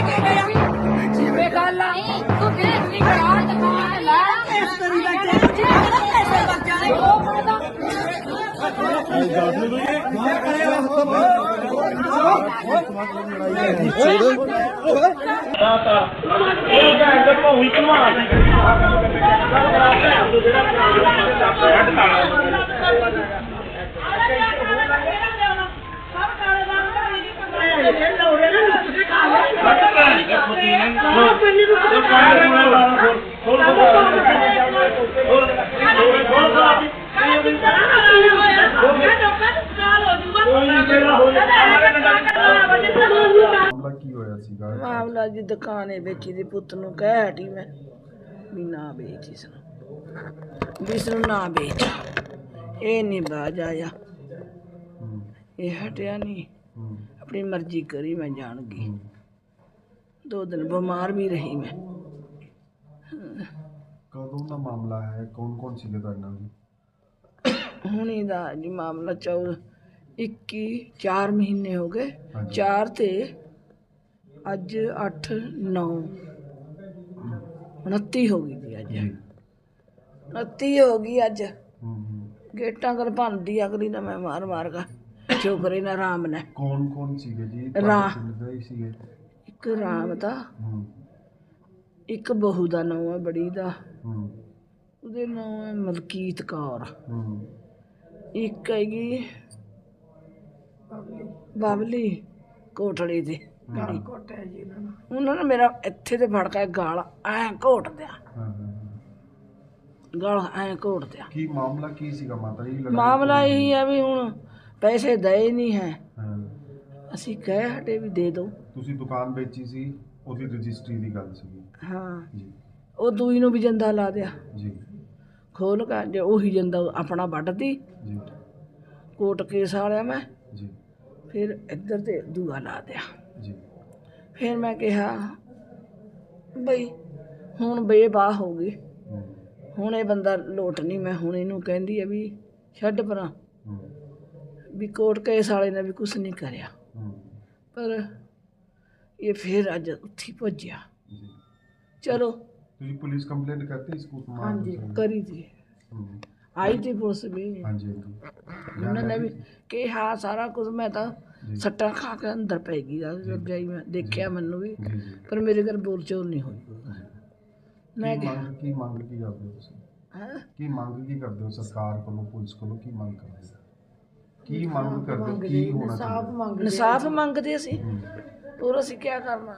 ਲੈ ਕੇ ਗਿਆ ਇਹ ਗੱਲ ਆ ਤੂੰ ਦੇਖ ਨਹੀਂ ਕਰਾ ਦੁਕਾਨ ਲੈ ਇਸ ਤਰੀ ਦਾ ਜੇ ਜਿਹੜਾ ਪੈਸੇ ਬੱਚਿਆਂ ਨੇ ਉਹ ਪੜਦਾ ਮਾਮਲਾ ਕੀ ਹੋਇਆ ਸੀਗਾ ਮਾਮਲਾ ਜੀ ਦੁਕਾਨੇ ਵੇਚੀ ਦੀ ਪੁੱਤ ਨੂੰ ਕਹਿ ਹਟੀ ਮੈਂ। ਵੀ ਨਾ ਵੇਚ ਇਸ ਨੂੰ। ਵੀ ਇਸ ਨੂੰ ਨਾ ਵੇਚ ਇਹ ਨਹੀਂ ਬਾਜ ਆਇਆ। ਇਹ ਹਟਿਆ ਨਹੀਂ ਆਪਣੀ ਮਰਜ਼ੀ ਕਰੀ ਮੈਂ ਜਾਣ ਗਈ। ਦੋ ਦਿਨ ਬਿਮਾਰ ਵੀ ਰਹੀ ਮੈਂ। ਕਦੋਂ ਦਾ ਮਾਮਲਾ ਹੈ? ਕੌਣ ਕੌਣ ਸੀਗੇ ਤੁਹਾਡੇ ਨਾਲ ਹੁਣੀ ਦਾ ਜੀ ਮਾਮਲਾ ਚੌ 21 4 ਮਹੀਨੇ ਹੋ ਗਏ। ਹਾਂਜੀ। 4 ਤੇ ਅੱਜ 8 9 29 ਹੋ ਗਈ ਜੀ ਅੱਜ। ਜੀ। 29 ਹੋ ਗਈ ਅੱਜ। ਹੂੰ, ਹੂੰ। ਗੇਟਾਂ ਕਰ ਭੰਦੀ ਅਗਲੀ ਨਾ ਮੈਂ ਮਾਰ ਮਾਰ ਗਾ। ਛੋਕਰੇ ਨਾ ਰਾਮ ਨੇ। ਕੌਣ ਕੌਣ ਸੀਗੇ ਜੀ? ਰਾ- ਪਿੰਡ ਦੇ ਹੀ ਸੀਗੇ। ਇੱਕ ਰਾਮ ਦਾ ਹੂੰ, ਇੱਕ ਬਹੂ ਦਾ ਨਾਮ ਹੈ ਬੜੀ ਦਾ। ਹੂੰ, ਉਹਦੇ ਨਾਮ ਹੈ ਮਲਕੀਤ ਕੌਰ। ਹੂੰ, ਇੱਕ ਹੈਗੀ ਬਾਬਲੀ ਕੋਟੜੀ ਦੀ। ਹੂੰ। ਉਹਨਾਂ ਨੇ ਮੇਰਾ ਇੱਥੇ ਤੇ ਫੜ ਕੇ ਗਾਲ ਐਂ ਘੋਟ ਦਿਆ। ਗਾਲ ਐਂ ਘੋਟ ਦਿਆ। ਕੀ ਮਾਮਲਾ ਕੀ ਸੀਗਾ ਮਾਤਾ ਜੀ? ਮਾਮਲਾ? ਇਹੀ ਹੈ ਵੀ ਹੁਣ ਪੈਸੇ ਦਏ ਨਹੀਂ ਹਾਂ। ਅਸੀਂ ਕਹਿ ਹਟੇ ਵੀ ਦੇ ਦਿਓ। ਤੁਸੀਂ ਦੁਕਾਨ ਵੇਚੀ ਸੀ ਉਹਦੀ ਰਜਿਸਟਰੀ ਦੀ ਗੱਲ ਸੀਗੀ। ਹਾਂ। ਜੀ। ਉਹ ਦੂਈ ਨੂੰ ਵੀ ਜੰਦਾ ਲਾ ਦਿਆ। ਜੀ। ਖੋਲ ਕੇ ਜੇ ਉਹੀ ਜੰਦਾ ਆਪਣਾ ਵੱਢਦੀ ਜੀ। ਕੋਟ ਕੇਸ ਵਾਲਿਆ ਮੈਂ। ਜੀ। ਫਿਰ ਇੱਧਰ ਤੇ ਦੂਆ ਲਾ ਦਿਆ। ਜੀ। ਫਿਰ ਮੈਂ ਕਿਹਾ ਬਈ ਹੁਣ ਬੇਬਾਹ ਹੋ ਗਈ। ਹੁਣ ਇਹ ਬੰਦਾ ਲੋਟ ਨਹੀਂ ਮੈਂ ਹੁਣ ਇਹਨੂੰ ਕਹਿੰਦੀ ਆ ਵੀ ਛੱਡ ਪਰਾਂ। ਵੀ ਕੋਟ ਕੇਸ ਵਾਲੇ ਨੇ ਵੀ ਕੁਝ ਨਹੀਂ ਕਰਿਆ। ਪਰ ਇਹ ਫਿਰ ਅੱਜ ਉੱਥੀ ਭੱਜਿਆ। ਜੀ। ਚਲੋ। ਤੁਸੀਂ ਪੁਲਿਸ ਕੰਪਲੇਂਟ ਕਰਤੀ ਇਸ ਮਾਰ ਹਾਂਜੀ ਕਰੀ ਹੂੰ, ਆਈ ਤੇ ਪੁਲਿਸ ਵੀ। ਹਾਂਜੀ ਉਹਨਾਂ ਨੇ ਵੀ ਕਿਹਾ ਸਾਰਾ ਕੁਝ ਮੈਂ ਤਾਂ ਜੀ। ਸੱਟਾਂ ਖਾ ਕੇ ਅੰਦਰ ਪੈ ਗਈ ਆ ਜਾਈ ਮੈਂ ਦੇਖਿਆ ਮੈਨੂੰ ਵੀ। ਜੀ ਜੀ। ਪਰ ਮੇਰੇ ਘਰ ਬੋਲ ਚੋਲ ਨਹੀਂ ਹੋਈ। ਮੈਂ ਕੀ ਮੰਗ ਕੀ ਮੰਗ ਕੀ ਕਰਦੇ ਹੋ ਤੁਸੀਂ? ਹੈਂ? ਕੀ ਮੰਗ ਕੀ ਕਰਦੇ ਹੋ ਸਰਕਾਰ ਕੋਲੋਂ ਪੁਲਿਸ ਕੋਲੋਂ? ਕੀ ਮੰਗ ਕਰਦੇ ਹੋ? ਕੀ ਮੰਗ ਕਰਦੇ ਕੀ ਹੋਣਾ ਚਾਹੀਦਾ? ਇਨਸਾਫ ਮੰਗਦੇ ਅਸੀਂ। ਹੋਰ ਅਸੀਂ ਕੀ ਕਰਨਾ?